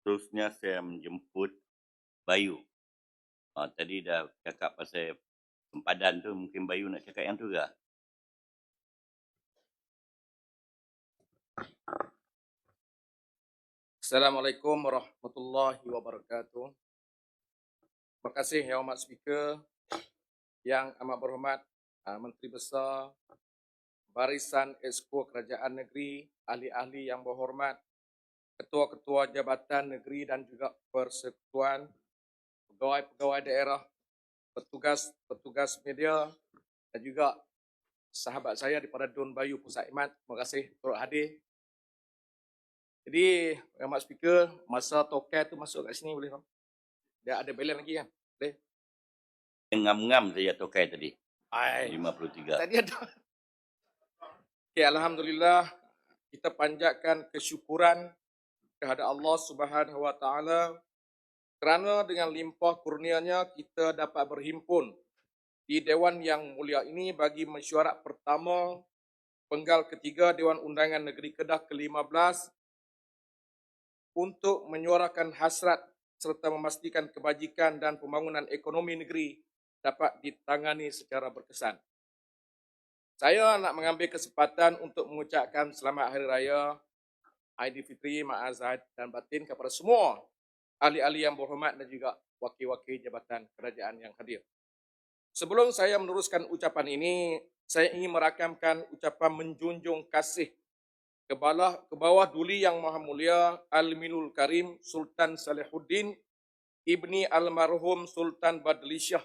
Seterusnya saya menjemput Bayu. Ah, tadi dah cakap pasal sempadan tu, mungkin Bayu nak cakap yang tu ke? Assalamualaikum warahmatullahi wabarakatuh. Terima kasih Yang Amat Speaker, Yang Amat Berhormat ah, Menteri Besar, Barisan Esko Kerajaan Negeri, ahli-ahli yang berhormat, ketua-ketua jabatan negeri dan juga persekutuan, pegawai-pegawai daerah, petugas-petugas media dan juga sahabat saya daripada Dun Bayu Pusat Imat. Terima kasih turut hadir jadi, Yang Amat Speaker, masa token tu masuk kat sini boleh tak? Dia ada balance lagi kan? Boleh? Ngam-ngam saja tokai tadi. Ai, 53. tadi ada. Okay, Alhamdulillah, kita panjatkan kesyukuran kepada Allah Subhanahu Wa Taala kerana dengan limpah kurnianya kita dapat berhimpun di Dewan yang mulia ini bagi mesyuarat pertama penggal ketiga Dewan Undangan Negeri Kedah ke-15 untuk menyuarakan hasrat serta memastikan kebajikan dan pembangunan ekonomi negeri dapat ditangani secara berkesan. Saya nak mengambil kesempatan untuk mengucapkan selamat Hari Raya Aidilfitri, Ma'azad dan Batin kepada semua ahli-ahli yang berhormat dan juga wakil-wakil jabatan kerajaan yang hadir. Sebelum saya meneruskan ucapan ini, saya ingin merakamkan ucapan menjunjung kasih ke bawah, ke bawah duli yang maha mulia Al-Minul Karim Sultan Salihuddin Ibni Almarhum Sultan Badli Shah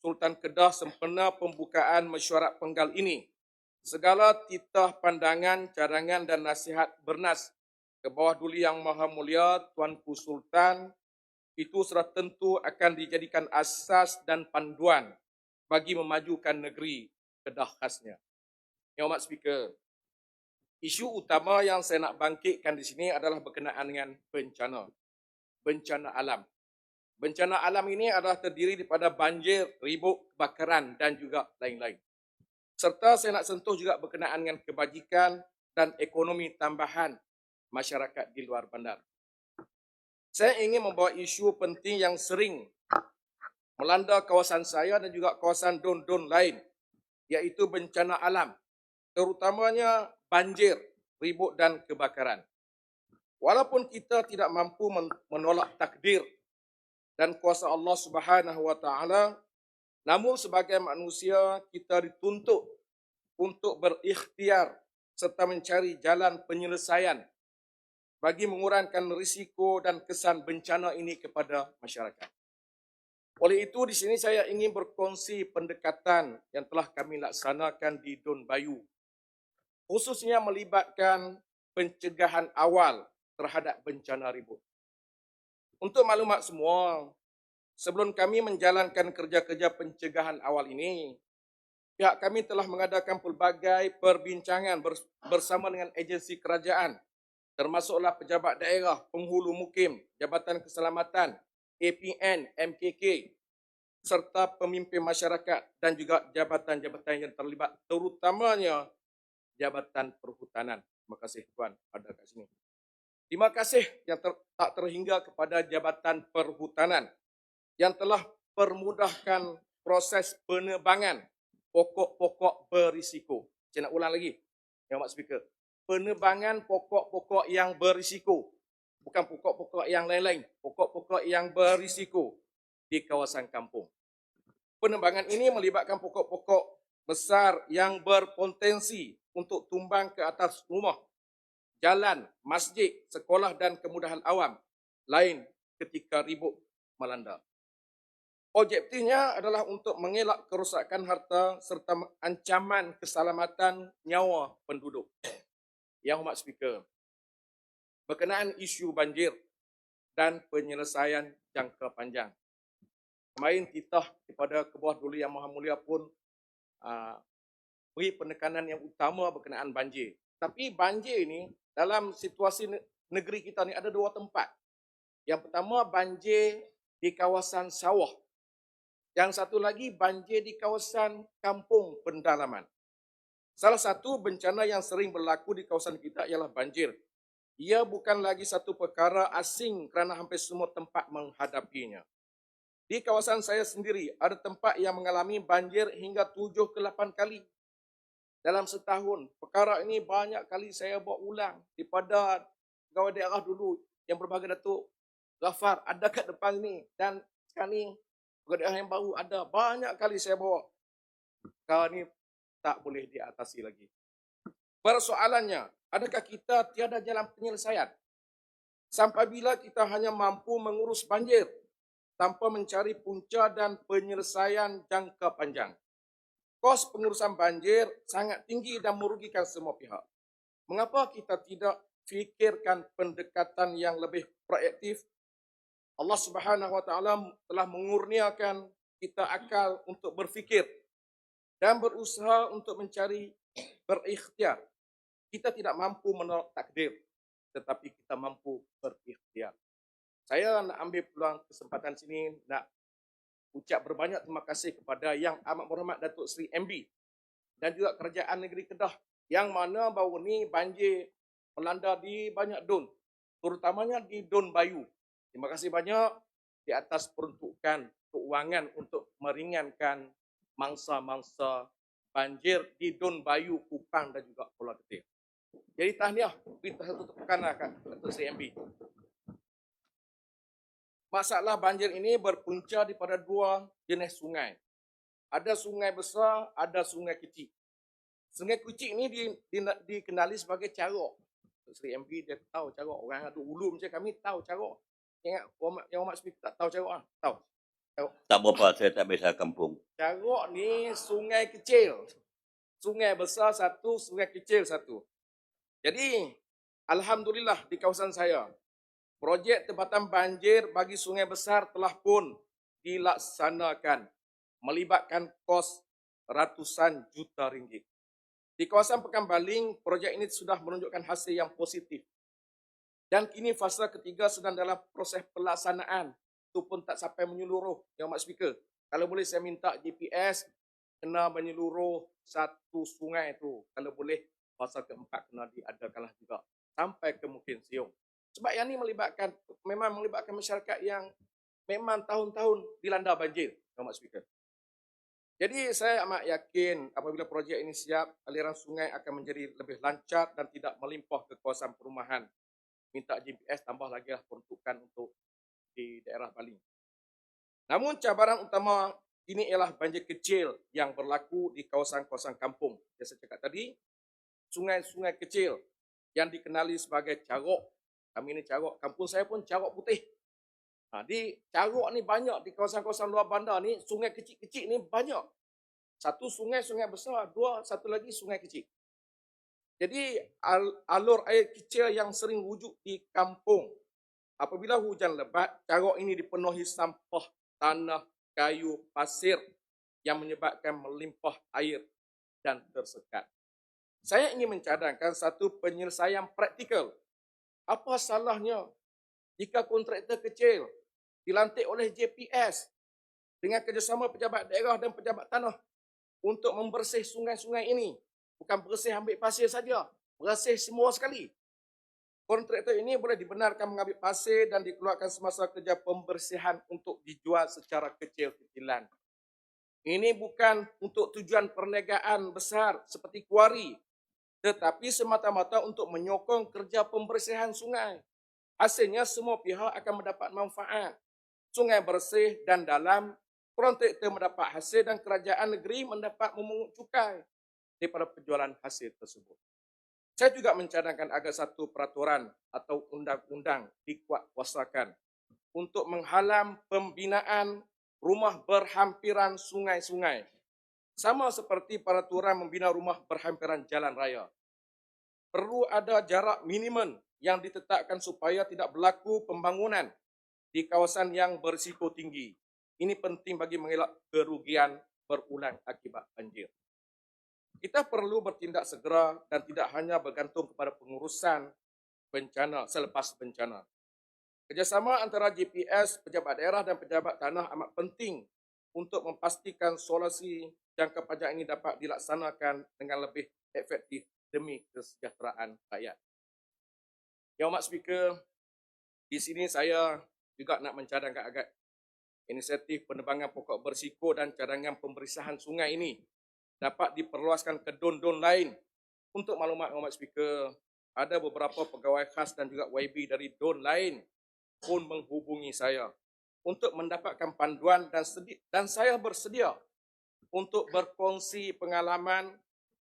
Sultan Kedah sempena pembukaan mesyuarat penggal ini. Segala titah pandangan, cadangan dan nasihat bernas ke bawah duli yang maha mulia Tuanku Sultan itu sudah tentu akan dijadikan asas dan panduan bagi memajukan negeri Kedah khasnya. Yang Amat Speaker, Isu utama yang saya nak bangkitkan di sini adalah berkenaan dengan bencana. Bencana alam. Bencana alam ini adalah terdiri daripada banjir, ribut, kebakaran dan juga lain-lain. Serta saya nak sentuh juga berkenaan dengan kebajikan dan ekonomi tambahan masyarakat di luar bandar. Saya ingin membawa isu penting yang sering melanda kawasan saya dan juga kawasan don-don lain iaitu bencana alam terutamanya banjir, ribut dan kebakaran. Walaupun kita tidak mampu menolak takdir dan kuasa Allah Subhanahu wa taala, namun sebagai manusia kita dituntut untuk berikhtiar serta mencari jalan penyelesaian bagi mengurangkan risiko dan kesan bencana ini kepada masyarakat. Oleh itu di sini saya ingin berkongsi pendekatan yang telah kami laksanakan di Don Bayu khususnya melibatkan pencegahan awal terhadap bencana ribut. Untuk maklumat semua, sebelum kami menjalankan kerja-kerja pencegahan awal ini, pihak kami telah mengadakan pelbagai perbincangan bersama dengan agensi kerajaan, termasuklah pejabat daerah, penghulu mukim, Jabatan Keselamatan, APN, MKK, serta pemimpin masyarakat dan juga jabatan-jabatan yang terlibat terutamanya Jabatan Perhutanan. Terima kasih Tuan ada kat sini. Terima kasih yang ter, tak terhingga kepada Jabatan Perhutanan yang telah permudahkan proses penebangan pokok-pokok berisiko. Saya nak ulang lagi. Yang Mak Speaker. Penebangan pokok-pokok yang berisiko. Bukan pokok-pokok yang lain-lain. Pokok-pokok yang berisiko di kawasan kampung. Penebangan ini melibatkan pokok-pokok besar yang berpotensi untuk tumbang ke atas rumah, jalan, masjid, sekolah dan kemudahan awam lain ketika ribut melanda. Objektifnya adalah untuk mengelak kerosakan harta serta ancaman keselamatan nyawa penduduk. Yang Hormat Speaker, berkenaan isu banjir dan penyelesaian jangka panjang. Kemarin titah kepada Kebuah Duli Yang Maha Mulia pun uh, beri penekanan yang utama berkenaan banjir. Tapi banjir ini dalam situasi negeri kita ni ada dua tempat. Yang pertama banjir di kawasan sawah. Yang satu lagi banjir di kawasan kampung pendalaman. Salah satu bencana yang sering berlaku di kawasan kita ialah banjir. ia bukan lagi satu perkara asing kerana hampir semua tempat menghadapinya. Di kawasan saya sendiri, ada tempat yang mengalami banjir hingga tujuh ke lapan kali dalam setahun. Perkara ini banyak kali saya bawa ulang daripada pegawai daerah dulu yang berbahagia Datuk Ghaffar ada kat depan ni dan sekarang ni pegawai daerah yang baru ada banyak kali saya bawa. Perkara ni tak boleh diatasi lagi. Persoalannya, adakah kita tiada jalan penyelesaian? Sampai bila kita hanya mampu mengurus banjir tanpa mencari punca dan penyelesaian jangka panjang? Kos pengurusan banjir sangat tinggi dan merugikan semua pihak. Mengapa kita tidak fikirkan pendekatan yang lebih proaktif? Allah Subhanahu Wa Taala telah mengurniakan kita akal untuk berfikir dan berusaha untuk mencari berikhtiar kita tidak mampu menolak takdir tetapi kita mampu berikhtiar. Saya nak ambil peluang kesempatan sini nak ucap berbanyak terima kasih kepada Yang Amat Berhormat Datuk Seri MB dan juga Kerajaan Negeri Kedah yang mana baru ni banjir melanda di banyak don terutamanya di Don Bayu. Terima kasih banyak di atas peruntukan keuangan untuk meringankan mangsa-mangsa banjir di Don Bayu, Kupang dan juga Pulau Ketir. Jadi tahniah kita satu tepukan lah kat Datuk Seri MB. Masalah banjir ini berpunca daripada dua jenis sungai. Ada sungai besar, ada sungai kecil. Sungai kecil ini di, di, dikenali sebagai carok. Seri MB dia tahu carok. Orang ada ulu macam kami tahu carok. Ingat yang Umat Speaker tak tahu carok ah? Tahu. Tak berapa, saya tak biasa kampung. Carok ni sungai kecil. Sungai besar satu, sungai kecil satu. Jadi, Alhamdulillah di kawasan saya, projek tempatan banjir bagi sungai besar telah pun dilaksanakan melibatkan kos ratusan juta ringgit. Di kawasan Pekan Baling, projek ini sudah menunjukkan hasil yang positif. Dan kini fasa ketiga sedang dalam proses pelaksanaan itu pun tak sampai menyeluruh yang mak speaker. Kalau boleh saya minta GPS kena menyeluruh satu sungai itu. Kalau boleh fasa keempat kena diadakanlah juga sampai ke mungkin siung. Sebab yang ini melibatkan memang melibatkan masyarakat yang memang tahun-tahun dilanda banjir, yang mak speaker. Jadi saya amat yakin apabila projek ini siap, aliran sungai akan menjadi lebih lancar dan tidak melimpah ke kawasan perumahan. Minta GPS tambah lagi lah peruntukan untuk di daerah Bali. Namun cabaran utama ini ialah banjir kecil yang berlaku di kawasan-kawasan kampung. Yang saya cakap tadi, sungai-sungai kecil yang dikenali sebagai carok. Kami ini carok. Kampung saya pun carok putih. Ha, di carok ni banyak di kawasan-kawasan luar bandar ni, sungai kecil-kecil ni banyak. Satu sungai, sungai besar. Dua, satu lagi sungai kecil. Jadi alur air kecil yang sering wujud di kampung Apabila hujan lebat, carok ini dipenuhi sampah tanah, kayu, pasir yang menyebabkan melimpah air dan tersekat. Saya ingin mencadangkan satu penyelesaian praktikal. Apa salahnya jika kontraktor kecil dilantik oleh JPS dengan kerjasama pejabat daerah dan pejabat tanah untuk membersih sungai-sungai ini. Bukan bersih ambil pasir saja, bersih semua sekali kontraktor ini boleh dibenarkan mengambil pasir dan dikeluarkan semasa kerja pembersihan untuk dijual secara kecil-kecilan. Ini bukan untuk tujuan perniagaan besar seperti kuari, tetapi semata-mata untuk menyokong kerja pembersihan sungai. Hasilnya semua pihak akan mendapat manfaat. Sungai bersih dan dalam, kontraktor mendapat hasil dan kerajaan negeri mendapat memungut cukai daripada penjualan hasil tersebut. Saya juga mencadangkan agar satu peraturan atau undang-undang dikuatkuasakan untuk menghalang pembinaan rumah berhampiran sungai-sungai. Sama seperti peraturan membina rumah berhampiran jalan raya. Perlu ada jarak minimum yang ditetapkan supaya tidak berlaku pembangunan di kawasan yang berisiko tinggi. Ini penting bagi mengelak kerugian berulang akibat banjir kita perlu bertindak segera dan tidak hanya bergantung kepada pengurusan bencana selepas bencana. Kerjasama antara GPS, pejabat daerah dan pejabat tanah amat penting untuk memastikan solusi jangka panjang ini dapat dilaksanakan dengan lebih efektif demi kesejahteraan rakyat. Yang Amat Speaker, di sini saya juga nak mencadangkan agak inisiatif penebangan pokok bersiko dan cadangan pemberisahan sungai ini dapat diperluaskan ke don-don lain. Untuk maklumat Amat Speaker, ada beberapa pegawai khas dan juga YB dari don lain pun menghubungi saya untuk mendapatkan panduan dan sedi- dan saya bersedia untuk berkongsi pengalaman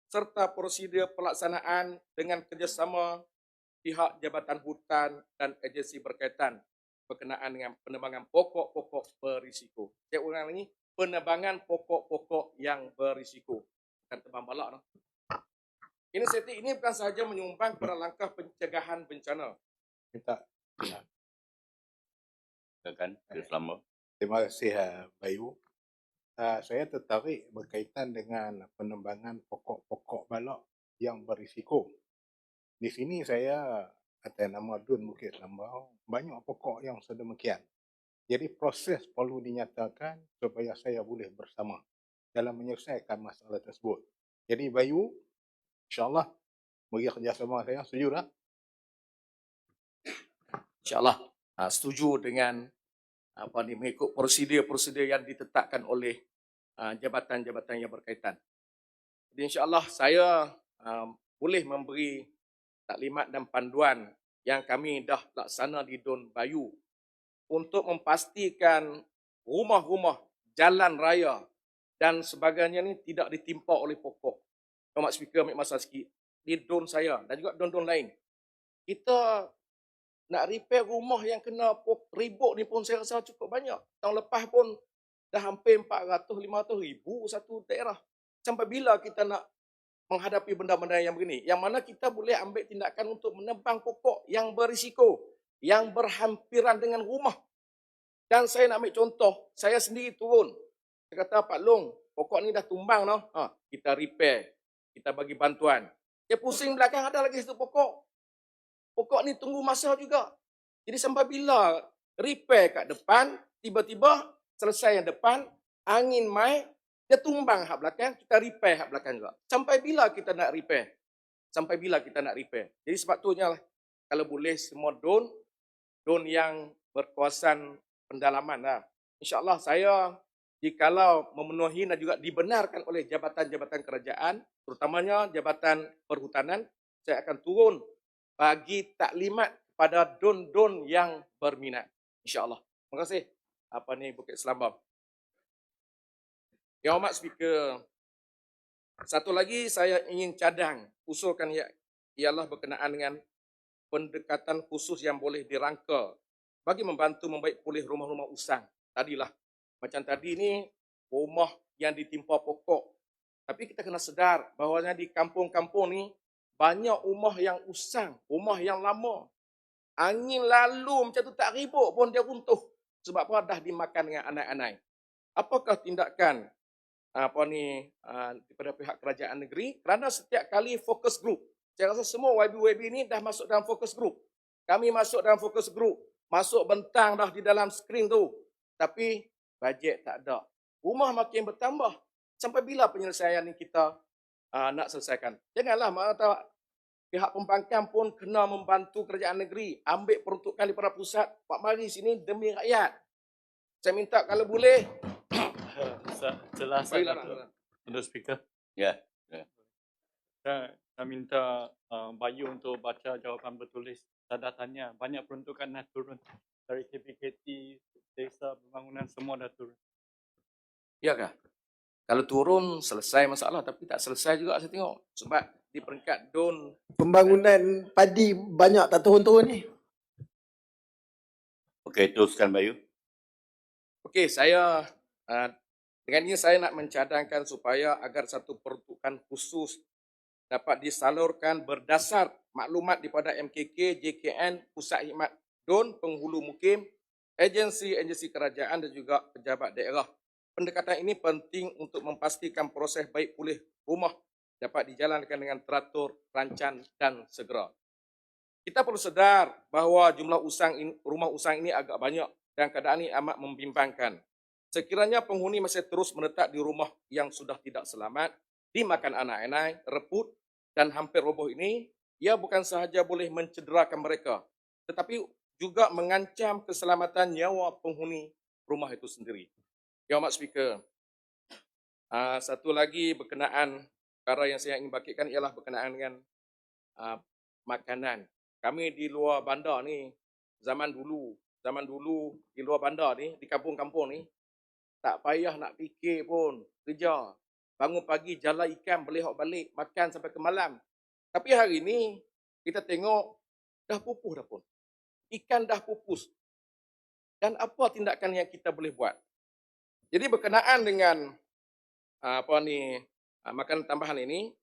serta prosedur pelaksanaan dengan kerjasama pihak Jabatan Hutan dan agensi berkaitan berkenaan dengan penebangan pokok-pokok berisiko. Saya ulang lagi, penebangan pokok-pokok yang berisiko. Bukan tebang balak. No? Inisiatif ini bukan sahaja menyumbang kepada langkah pencegahan bencana. Minta Silakan, Dr. Selamba. terima kasih uh, Bayu. Uh, saya tertarik berkaitan dengan penembangan pokok-pokok balak yang berisiko. Di sini saya atas nama Dun Bukit Lambau, banyak pokok yang sedemikian. Jadi proses perlu dinyatakan supaya saya boleh bersama dalam menyelesaikan masalah tersebut. Jadi Bayu, insyaAllah bagi kerjasama saya, setuju tak? InsyaAllah uh, setuju dengan apa ni mengikut prosedur-prosedur yang ditetapkan oleh uh, jabatan-jabatan yang berkaitan. Jadi insyaAllah saya uh, boleh memberi taklimat dan panduan yang kami dah laksana di Don Bayu untuk memastikan rumah-rumah, jalan raya dan sebagainya ni tidak ditimpa oleh pokok. Mak Speaker ambil masa sikit. Di Don saya dan juga Don-Don lain. Kita nak repair rumah yang kena ribut ni pun saya rasa cukup banyak. Tahun lepas pun dah hampir 400-500 ribu satu daerah. Sampai bila kita nak menghadapi benda-benda yang begini? Yang mana kita boleh ambil tindakan untuk menebang pokok yang berisiko, yang berhampiran dengan rumah. Dan saya nak ambil contoh, saya sendiri turun. Saya kata, Pak Long, pokok ni dah tumbang no. Ha, kita repair, kita bagi bantuan. Dia pusing belakang ada lagi satu pokok. Pokok ni tunggu masa juga. Jadi sampai bila repair kat depan, tiba-tiba selesai yang depan, angin mai, dia tumbang hak belakang, kita repair hak belakang juga. Sampai bila kita nak repair? Sampai bila kita nak repair? Jadi sebab tu lah, kalau boleh semua don, don yang berkuasaan pendalaman lah. InsyaAllah saya jikalau memenuhi dan juga dibenarkan oleh jabatan-jabatan kerajaan, terutamanya Jabatan Perhutanan, saya akan turun bagi taklimat kepada don-don yang berminat. InsyaAllah. Terima kasih. Apa ni Bukit Selambam. Yang Amat Speaker, satu lagi saya ingin cadang, usulkan ia, ialah berkenaan dengan pendekatan khusus yang boleh dirangka bagi membantu membaik pulih rumah-rumah usang. Tadilah, macam tadi ni rumah yang ditimpa pokok. Tapi kita kena sedar bahawanya di kampung-kampung ni banyak rumah yang usang, rumah yang lama. Angin lalu macam tu tak ribut pun dia runtuh. Sebab apa dah dimakan dengan anak-anak. Apakah tindakan apa ni ah, daripada pihak kerajaan negeri kerana setiap kali fokus group. Saya rasa semua YB-YB ni dah masuk dalam fokus group. Kami masuk dalam fokus group. Masuk bentang dah di dalam skrin tu. Tapi bajet tak ada. Rumah makin bertambah. Sampai bila penyelesaian ni kita uh, nak selesaikan? Janganlah mata pihak pembangkang pun kena membantu kerajaan negeri. Ambil peruntukan daripada pusat. Pak mari sini demi rakyat. Saya minta kalau boleh. Sa- Jelas Baiklah. Untuk Speaker. Ya. Saya, saya minta uh, Bayu untuk baca jawapan bertulis. Dah tanya, banyak peruntukan dah turun. Dari KPKT, desa, pembangunan semua dah turun. Ya kah? Kalau turun selesai masalah tapi tak selesai juga saya tengok. Sebab di peringkat don Pembangunan padi banyak tak turun-turun ni. Okey, teruskan Bayu. Okey, saya uh, dengan ini saya nak mencadangkan supaya agar satu peruntukan khusus dapat disalurkan berdasar maklumat daripada MKK, JKN, Pusat Khidmat DON, Penghulu Mukim, agensi-agensi kerajaan dan juga pejabat daerah. Pendekatan ini penting untuk memastikan proses baik pulih rumah dapat dijalankan dengan teratur, rancan dan segera. Kita perlu sedar bahawa jumlah usang ini, rumah usang ini agak banyak dan keadaan ini amat membimbangkan. Sekiranya penghuni masih terus menetap di rumah yang sudah tidak selamat, dimakan anak-anak, reput dan hampir roboh ini, ia bukan sahaja boleh mencederakan mereka, tetapi juga mengancam keselamatan nyawa penghuni rumah itu sendiri. Yang Amat Speaker, uh, satu lagi berkenaan perkara yang saya ingin bangkitkan ialah berkenaan dengan uh, makanan. Kami di luar bandar ni, zaman dulu, zaman dulu di luar bandar ni, di kampung-kampung ni, tak payah nak fikir pun kerja. Bangun pagi jalan ikan boleh hok balik, makan sampai ke malam. Tapi hari ni kita tengok dah pupus dah pun. Ikan dah pupus. Dan apa tindakan yang kita boleh buat? Jadi berkenaan dengan ah, apa ni ah, makanan tambahan ini,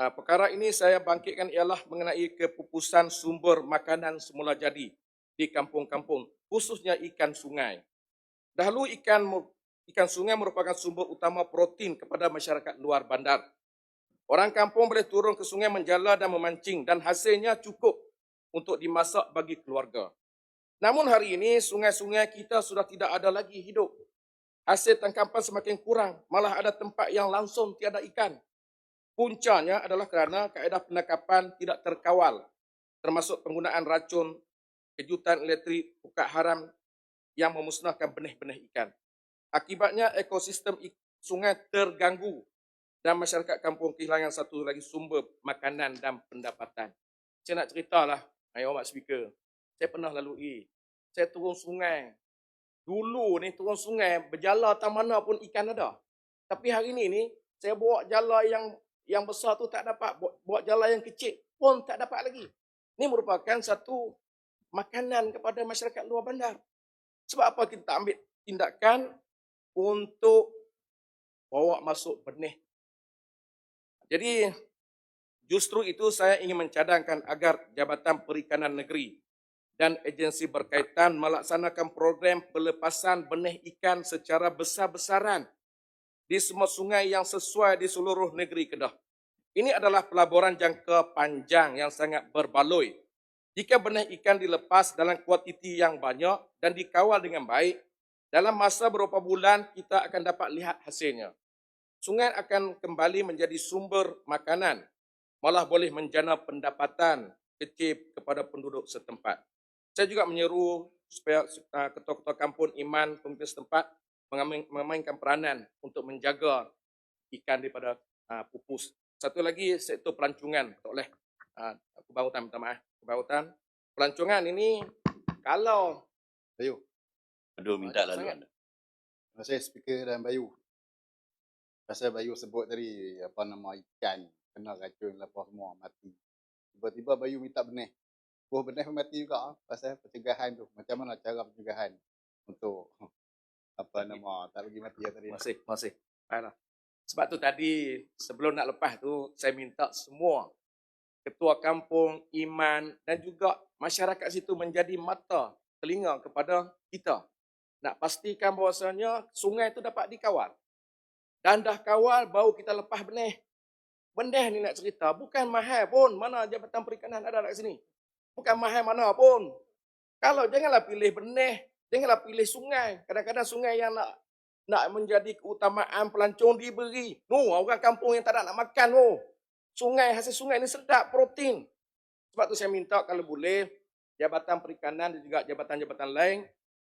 ah, perkara ini saya bangkitkan ialah mengenai kepupusan sumber makanan semula jadi di kampung-kampung, khususnya ikan sungai. Dahulu ikan ikan sungai merupakan sumber utama protein kepada masyarakat luar bandar. Orang kampung boleh turun ke sungai menjala dan memancing dan hasilnya cukup untuk dimasak bagi keluarga. Namun hari ini sungai-sungai kita sudah tidak ada lagi hidup. Hasil tangkapan semakin kurang, malah ada tempat yang langsung tiada ikan. Puncanya adalah kerana kaedah penangkapan tidak terkawal, termasuk penggunaan racun, kejutan elektrik, pukat haram yang memusnahkan benih-benih ikan. Akibatnya ekosistem sungai terganggu dan masyarakat kampung kehilangan satu lagi sumber makanan dan pendapatan. Saya nak ceritalah, ayo Mak Speaker. Saya pernah lalui. Saya turun sungai. Dulu ni turun sungai, berjala tak mana pun ikan ada. Tapi hari ni ni, saya bawa jala yang yang besar tu tak dapat. Bawa jala yang kecil pun tak dapat lagi. Ini merupakan satu makanan kepada masyarakat luar bandar. Sebab apa kita tak ambil tindakan untuk bawa masuk benih. Jadi justru itu saya ingin mencadangkan agar Jabatan Perikanan Negeri dan agensi berkaitan melaksanakan program pelepasan benih ikan secara besar-besaran di semua sungai yang sesuai di seluruh negeri Kedah. Ini adalah pelaburan jangka panjang yang sangat berbaloi. Jika benih ikan dilepas dalam kuantiti yang banyak dan dikawal dengan baik, dalam masa beberapa bulan kita akan dapat lihat hasilnya. Sungai akan kembali menjadi sumber makanan, malah boleh menjana pendapatan kecil kepada penduduk setempat. Saya juga menyeru supaya uh, ketua-ketua kampung iman pemimpin setempat memainkan peranan untuk menjaga ikan daripada uh, pupus. Satu lagi sektor pelancongan oleh uh, kebahutan, minta maaf, kebahutan. Pelancongan ini kalau Bayu. Aduh, minta lalu sangat. anda. Terima kasih Speaker dan Bayu. Pasal Bayu sebut tadi apa nama ikan kena racun lepas semua mati. Tiba-tiba Bayu minta benih. Oh benih pun mati juga ah, pasal pencegahan tu. Macam mana cara pencegahan untuk apa nama tak bagi mati yang tadi. Terima kasih, terima kasih. Baiklah. Sebab tu tadi sebelum nak lepas tu saya minta semua ketua kampung, iman dan juga masyarakat situ menjadi mata telinga kepada kita. Nak pastikan bahawasanya sungai itu dapat dikawal. Dan dah kawal baru kita lepas benih. Benih ni nak cerita bukan mahal pun. Mana Jabatan Perikanan ada kat sini. Bukan mahal mana pun. Kalau janganlah pilih benih, janganlah pilih sungai. Kadang-kadang sungai yang nak nak menjadi keutamaan pelancong diberi. No, orang kampung yang tak ada nak makan no. Sungai, hasil sungai ni sedap, protein. Sebab tu saya minta kalau boleh, Jabatan Perikanan dan juga jabatan-jabatan lain,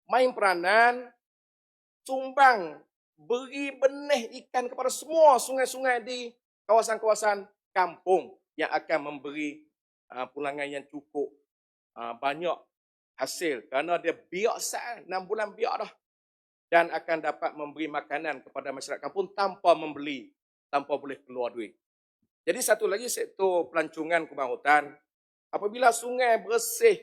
main peranan, sumbang, beri benih ikan kepada semua sungai-sungai di kawasan-kawasan kampung yang akan memberi uh, pulangan yang cukup uh, banyak hasil kerana dia biak sat 6 bulan biak dah dan akan dapat memberi makanan kepada masyarakat kampung tanpa membeli, tanpa boleh keluar duit. Jadi satu lagi sektor pelancongan kebang hutan, apabila sungai bersih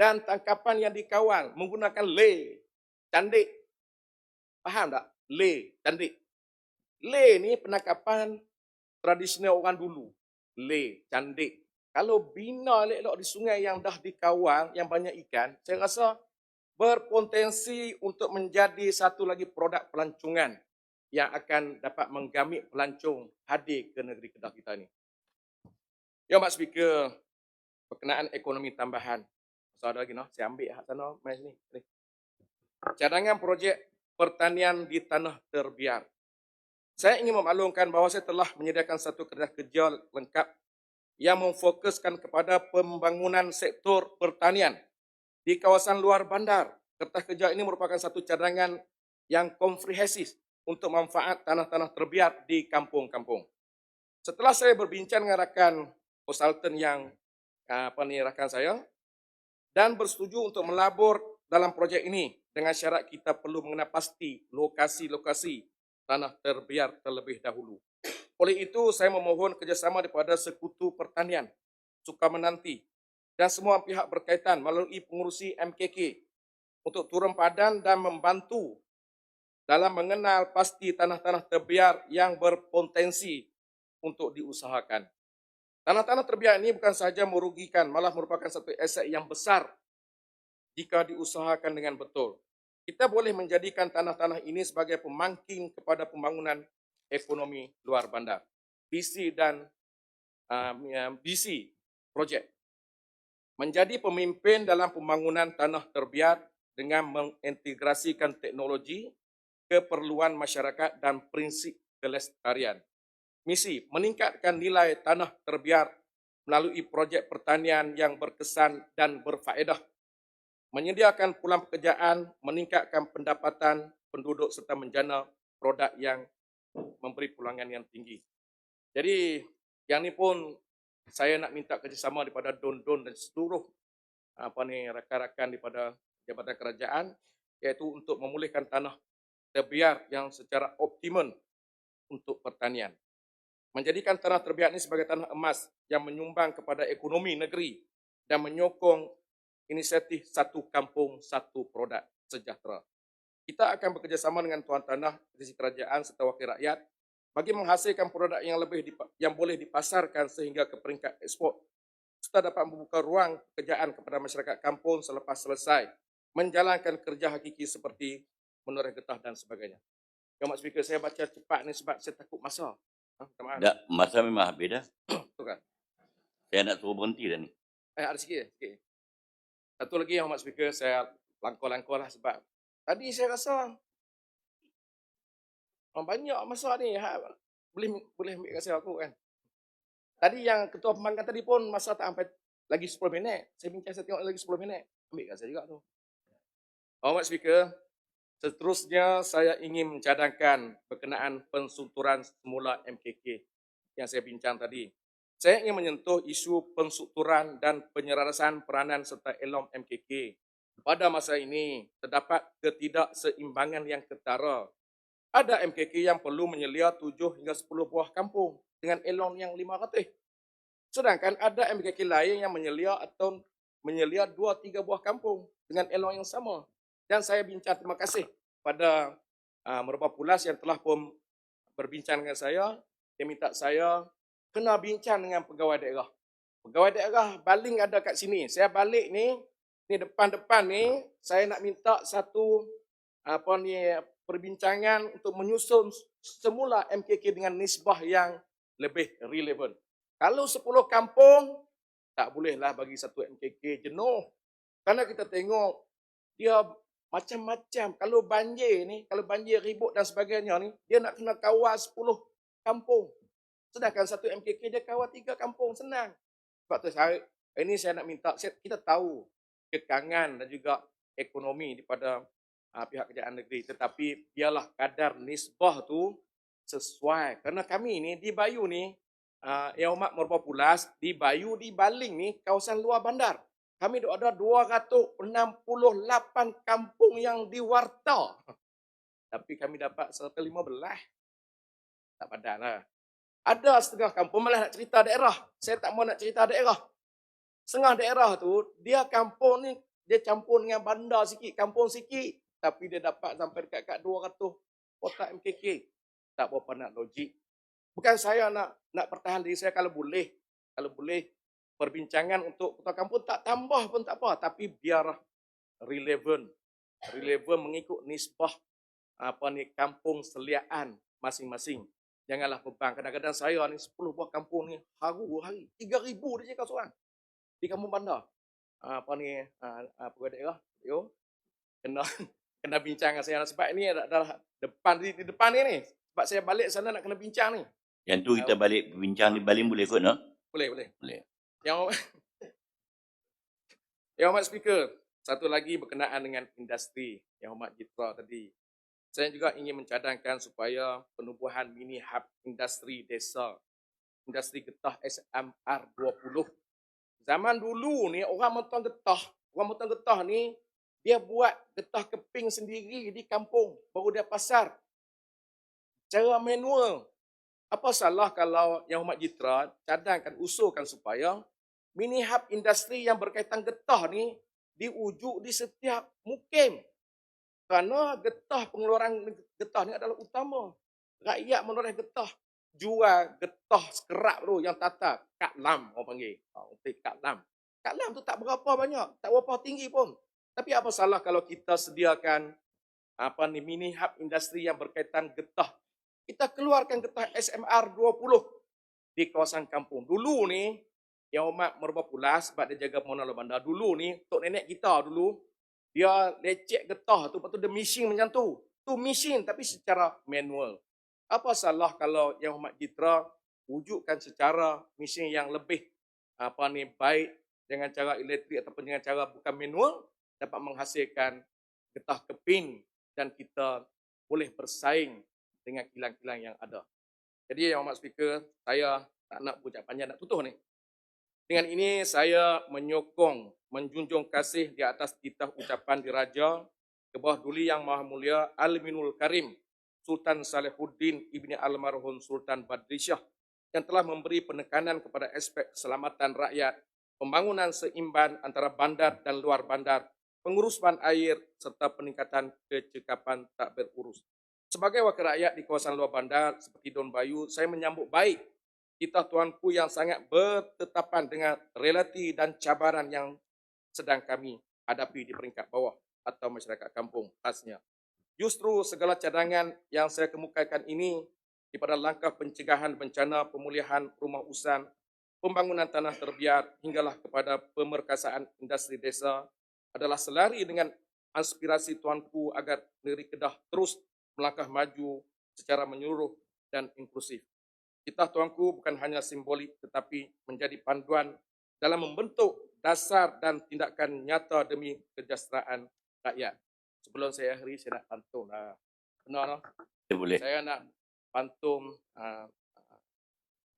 dan tangkapan yang dikawal menggunakan le, candik. Faham tak? Le, candik. Le ni penangkapan tradisional orang dulu. Le, candik. Kalau bina elok-elok di sungai yang dah dikawal, yang banyak ikan, saya rasa berpotensi untuk menjadi satu lagi produk pelancongan yang akan dapat menggamit pelancong hadir ke negeri Kedah kita ni. Ya, Mak Speaker, berkenaan ekonomi tambahan. So, ada lagi, no? saya ambil hak sana, mai sini. Ni. Cadangan projek pertanian di tanah terbiar. Saya ingin memaklumkan bahawa saya telah menyediakan satu kerja kerja lengkap yang memfokuskan kepada pembangunan sektor pertanian di kawasan luar bandar. Kertas kerja ini merupakan satu cadangan yang komprehensif untuk manfaat tanah-tanah terbiar di kampung-kampung. Setelah saya berbincang dengan rakan konsultan yang apa ni rakan saya dan bersetuju untuk melabur dalam projek ini dengan syarat kita perlu mengenal pasti lokasi-lokasi tanah terbiar terlebih dahulu. Oleh itu, saya memohon kerjasama daripada Sekutu Pertanian, Sukamenanti dan semua pihak berkaitan melalui pengurusi MKK untuk turun padan dan membantu dalam mengenal pasti tanah-tanah terbiar yang berpotensi untuk diusahakan. Tanah-tanah terbiar ini bukan sahaja merugikan, malah merupakan satu aset yang besar jika diusahakan dengan betul. Kita boleh menjadikan tanah-tanah ini sebagai pemangking kepada pembangunan ekonomi luar bandar. BC dan uh, BC projek menjadi pemimpin dalam pembangunan tanah terbiar dengan mengintegrasikan teknologi, keperluan masyarakat dan prinsip kelestarian. Misi meningkatkan nilai tanah terbiar melalui projek pertanian yang berkesan dan berfaedah menyediakan pulang pekerjaan, meningkatkan pendapatan penduduk serta menjana produk yang memberi pulangan yang tinggi. Jadi yang ni pun saya nak minta kerjasama daripada Don-Don dan seluruh apa ni rakan-rakan daripada Jabatan Kerajaan iaitu untuk memulihkan tanah terbiar yang secara optimum untuk pertanian. Menjadikan tanah terbiar ini sebagai tanah emas yang menyumbang kepada ekonomi negeri dan menyokong inisiatif satu kampung satu produk sejahtera. Kita akan bekerjasama dengan tuan tanah, divisi kerajaan serta wakil rakyat bagi menghasilkan produk yang lebih yang boleh dipasarkan sehingga ke peringkat ekspor serta dapat membuka ruang pekerjaan kepada masyarakat kampung selepas selesai menjalankan kerja hakiki seperti menoreh getah dan sebagainya. Yang Mak Speaker, saya baca cepat ni sebab saya takut masa. Tak, masa memang habis dah. Betul kan? Saya nak suruh berhenti dah ni. Eh, ada sikit, sikit. Satu lagi yang Mak Speaker, saya langkau-langkau lah sebab tadi saya rasa oh, banyak masa ni ha, boleh boleh ambil kat saya aku kan. Tadi yang ketua pembangkang tadi pun masa tak sampai lagi 10 minit. Saya bincang saya tengok lagi 10 minit. Ambil kat saya juga tu. Mak Speaker, seterusnya saya ingin mencadangkan berkenaan pensuturan semula MKK yang saya bincang tadi. Saya ingin menyentuh isu pensuturan dan penyelarasan peranan serta elom MKK. Pada masa ini, terdapat ketidakseimbangan yang ketara. Ada MKK yang perlu menyelia 7 hingga 10 buah kampung dengan elom yang 500. Sedangkan ada MKK lain yang menyelia atau menyelia 2-3 buah kampung dengan elong yang sama. Dan saya bincang terima kasih pada uh, Merubah Pulas yang telah pun berbincang dengan saya. Dia minta saya kena bincang dengan pegawai daerah. Pegawai daerah baling ada kat sini. Saya balik ni, ni depan-depan ni, saya nak minta satu apa ni perbincangan untuk menyusun semula MKK dengan nisbah yang lebih relevan. Kalau 10 kampung, tak bolehlah bagi satu MKK jenuh. Karena kita tengok dia macam-macam. Kalau banjir ni, kalau banjir ribut dan sebagainya ni, dia nak kena kawal 10 kampung. Sedangkan satu MKK dia kawal tiga kampung senang. Sebab tu saya ini saya nak minta saya, kita tahu kekangan dan juga ekonomi daripada uh, pihak kerajaan negeri tetapi biarlah kadar nisbah tu sesuai kerana kami ni di Bayu ni uh, yang umat Merba Pulas di Bayu di Baling ni kawasan luar bandar kami ada 268 kampung yang diwarta tapi kami dapat 115 tak padan lah ada setengah kampung malah nak cerita daerah. Saya tak mau nak cerita daerah. Setengah daerah tu, dia kampung ni, dia campur dengan bandar sikit, kampung sikit. Tapi dia dapat sampai dekat-dekat 200 kotak MKK. Tak berapa nak logik. Bukan saya nak nak pertahan diri saya kalau boleh. Kalau boleh, perbincangan untuk kota kampung tak tambah pun tak apa. Tapi biar relevan. Relevan mengikut nisbah apa ni kampung seliaan masing-masing. Janganlah beban. Kadang-kadang saya ni 10 buah kampung ni haru hari. 3,000 dia cakap seorang. Di kampung bandar. Apa ni, apa daerah. Yo. Kena kena bincang dengan saya. Sebab ni adalah depan di, di depan ni ni. Sebab saya balik sana nak kena bincang ni. Yang tu kita balik bincang di Baling boleh kot no? Boleh, boleh. Boleh. Yang Yang Hormat Speaker, satu lagi berkenaan dengan industri Yang Hormat Jitra tadi. Saya juga ingin mencadangkan supaya penubuhan mini hub industri desa, industri getah SMR 20. Zaman dulu ni orang mentang getah, orang mentang getah ni dia buat getah keping sendiri di kampung, baru dia pasar. Cara manual. Apa salah kalau Yang Hormat Jitra cadangkan, usulkan supaya mini hub industri yang berkaitan getah ni diwujud di setiap mukim. Kerana getah pengeluaran getah ni adalah utama. Rakyat menoleh getah. Jual getah sekerap tu yang tata. Kak lam orang panggil. Ha, kak lam. Kak lam tu tak berapa banyak. Tak berapa tinggi pun. Tapi apa salah kalau kita sediakan apa ni mini hub industri yang berkaitan getah. Kita keluarkan getah SMR 20 di kawasan kampung. Dulu ni yang Hormat Merubah Pulas sebab dia jaga Monala Bandar. Dulu ni, tok nenek kita dulu, dia lecek getah tu, lepas tu dia mishing macam tu. Tu mishing tapi secara manual. Apa salah kalau Yang Hormat Jitra wujudkan secara mishing yang lebih apa ni baik dengan cara elektrik ataupun dengan cara bukan manual dapat menghasilkan getah keping dan kita boleh bersaing dengan kilang-kilang yang ada. Jadi Yang Hormat Speaker, saya tak nak berucap panjang nak tutup ni. Dengan ini saya menyokong, menjunjung kasih di atas titah ucapan diraja ke bawah duli yang maha mulia Al-Minul Karim Sultan Salehuddin Ibni Almarhum Sultan Badrisyah yang telah memberi penekanan kepada aspek keselamatan rakyat, pembangunan seimbang antara bandar dan luar bandar, pengurusan air serta peningkatan kecekapan tak berurus. Sebagai wakil rakyat di kawasan luar bandar seperti Don Bayu, saya menyambut baik kita tuanku yang sangat bertetapan dengan realiti dan cabaran yang sedang kami hadapi di peringkat bawah atau masyarakat kampung khasnya. Justru segala cadangan yang saya kemukakan ini daripada langkah pencegahan bencana, pemulihan rumah usan, pembangunan tanah terbiar hinggalah kepada pemerkasaan industri desa adalah selari dengan aspirasi tuanku agar negeri Kedah terus melangkah maju secara menyeluruh dan inklusif. Kita tuanku bukan hanya simbolik tetapi menjadi panduan dalam membentuk dasar dan tindakan nyata demi kesejahteraan rakyat. Sebelum saya akhiri, saya nak pantun. Uh, benar, no? Dia boleh. saya nak pantun uh,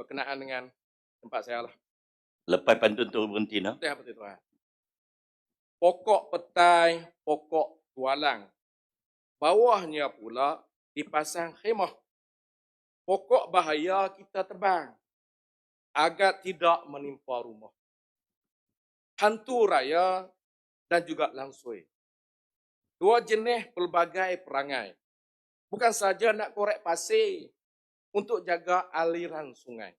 berkenaan dengan tempat saya lah. Lepas pantun tu berhenti no? Betul apa tu tuan? Pokok petai, pokok tualang. Bawahnya pula dipasang khemah. Pokok bahaya kita tebang agar tidak menimpa rumah. Hantu raya dan juga langsui. Dua jenis pelbagai perangai. Bukan saja nak korek pasir untuk jaga aliran sungai.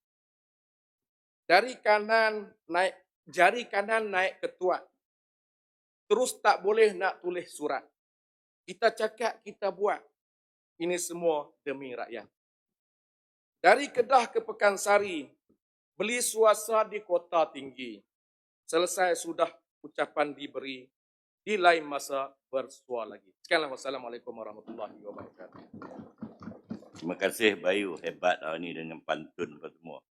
Dari kanan naik jari kanan naik ke tuat. Terus tak boleh nak tulis surat. Kita cakap, kita buat. Ini semua demi rakyat. Dari Kedah ke Pekansari, beli suasa di kota tinggi. Selesai sudah ucapan diberi, di lain masa bersua lagi. Sekianlah wassalamualaikum warahmatullahi wabarakatuh. Terima kasih Bayu. Hebat hari ni dengan pantun kau semua.